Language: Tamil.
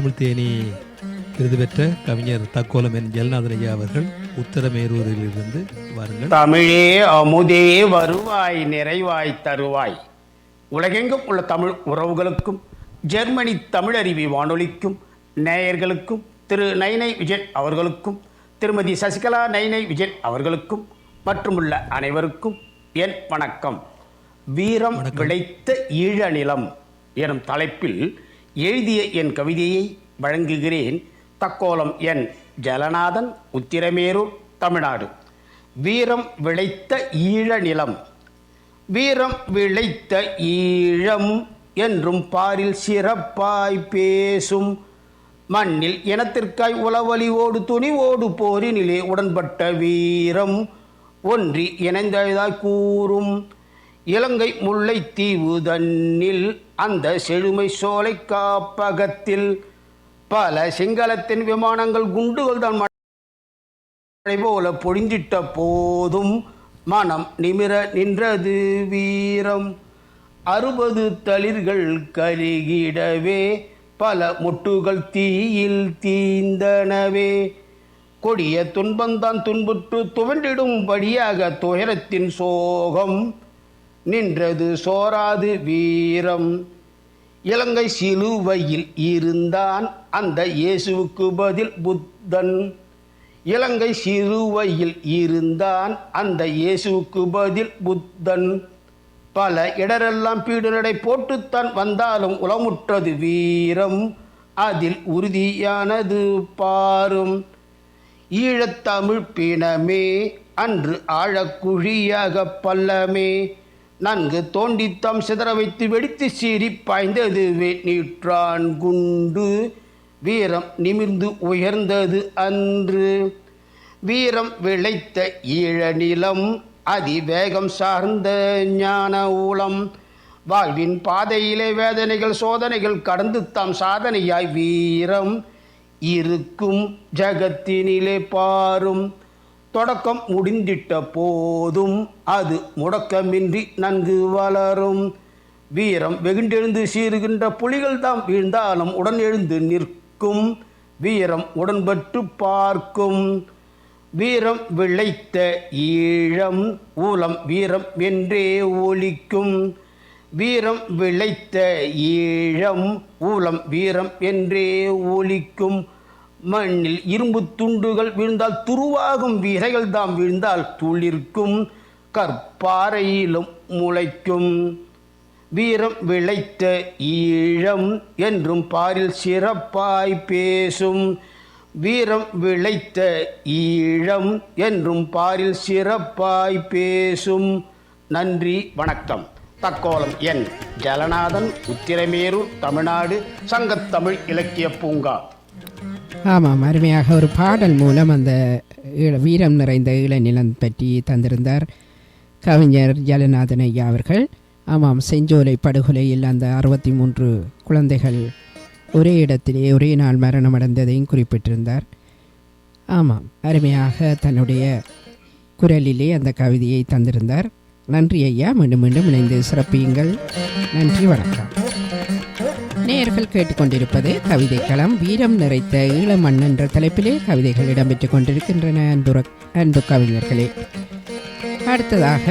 தமிழ் தேனி விருது பெற்ற கவிஞர் தக்கோலம் என் ஜெகநாதன் ஐயா அவர்கள் உத்தரமேரூரிலிருந்து வாருங்கள். தமிழே அமுதே வருவாய் நிறைவாய் தருவாய். உலகெங்கும் உள்ள தமிழ் உறவுகளுக்கும் ஜெர்மனி தமிழருவி வானொலிக்கும் நேயர்களுக்கும் திரு நைனை விஜயன் அவர்களுக்கும் திருமதி சசிகலா நைனை விஜயன் அவர்களுக்கும் மற்றுமுள்ள அனைவருக்கும் என் வணக்கம். வீரம் விளைத்த ஈழ நிலம் எனும் தலைப்பில் எழுதிய என் கவிதையை வழங்குகிறேன். தக்கோலம் என் ஜலநாதன் உத்திரமேரூர் தமிழ்நாடு. வீரம் விளைத்த ஈழ நிலம். வீரம் விளைத்த ஈழம் என்றும் பாரில் சிறப்பாய் பேசும். மண்ணில் இனத்திற்காய் உளவலியோடு துணிவோடு போரினிலே உடன்பட்ட வீரம். ஒன்றி இணைந்ததாய் கூறும். இலங்கை முல்லைத்தீவு தன்னில் அந்த செழுமை சோலை காப்பகத்தில் பல சிங்களத்தின் விமானங்கள் குண்டுகள் தான் மழை போல பொழிஞ்சிட்ட போதும் மனம் நிமிர நின்றது வீரம். அறுபது தளிர்கள் கருகிடவே பல முட்டுகள் தீயில் தீந்தனவே. கொடிய துன்பந்தான் துன்புற்று துவண்டிடும்படியாக துயரத்தின் சோகம். நின்றது சோராது வீரம். இலங்கை சிலுவையில் இருந்தான் அந்த இயேசுவுக்கு பதில் புத்தன். இலங்கை சிலுவையில் இருந்தான் அந்த இயேசுவுக்கு பதில் புத்தன். பல இடரெல்லாம் பீடுநடை போட்டுத்தான் வந்தாலும் உளமுற்றது வீரம். அதில் உறுதியானது பாரும். ஈழத்தமிழ் பிணமே அன்று ஆழக்குழியாக பல்லமே நன்கு தோண்டித்தம் சிதற வைத்து வெடித்து சீறி பாய்ந்தது வே- நீற்றான் குண்டு. வீரம் நிமிர்ந்து உயர்ந்தது அன்று. வீரம் விளைத்த ஈழ நிலம் அதிவேகம் சார்ந்த ஞான ஊலம். வாழ்வின் பாதையிலே வேதனைகள் சோதனைகள் கடந்து தாம் சாதனையாய் வீரம். இருக்கும் ஜகத்தினிலே பாரும் தொடக்கம் முடிந்திட்ட போதும் அது முடக்கமின்றி நன்கு வளரும். வீரம் வெகுண்டெழுந்து சீறுகின்ற புலிகள் தாம் வீழ்ந்தாலும் உடன் எழுந்து நிற்கும். வீரம் உடன்பட்டு பார்க்கும். வீரம் விளைத்த ஈழம் ஊலம் வீரம் என்றே ஒலிக்கும். வீரம் விளைத்த ஈழம் ஊலம் வீரம் என்றே ஒலிக்கும். மண்ணில் இரும்பு துண்டுகள் வீழ்ந்தால் துருவாகும் வீரைகள் தாம் வீழ்ந்தால் துளிர்க்கும் கற்பாறையிலும் முளைக்கும். வீரம் விளைத்த ஈழம் என்றும் பாரில் சிறப்பாய் பேசும். வீரம் விளைத்த ஈழம் என்றும் பாரில் சிறப்பாய் பேசும். நன்றி வணக்கம். தக்கோலம் என் ஜலநாதன் உத்திரமேரூர் தமிழ்நாடு சங்கத்தமிழ் இலக்கிய பூங்கா. ஆமாம் அருமையாக ஒரு பாடல் மூலம் அந்த வீரம் நிறைந்த இளநிலம் பற்றி தந்திருந்தார் கவிஞர் ஜலநாதன் ஐயா அவர்கள். ஆமாம் செஞ்சோலை படுகொலையில் அந்த அறுபத்தி மூன்று குழந்தைகள் ஒரே இடத்திலே ஒரே நாள் மரணமடைந்ததையும் குறிப்பிட்டிருந்தார். ஆமாம் அருமையாக தன்னுடைய குரலிலே அந்த கவிதையை தந்திருந்தார். நன்றி ஐயா மீண்டும் மீண்டும் இணைந்து சிறப்பியுங்கள். நன்றி வணக்கம். நேயர்கள் கேட்டுக்கொண்டிருப்பது களம் வீரம் நிறைத்த ஈழமண் என்ற தலைப்பிலே கவிதைகள் இடம்பெற்றுக் கொண்டிருக்கின்றன. அன்புற அன்பு கவிஞர்களே அடுத்ததாக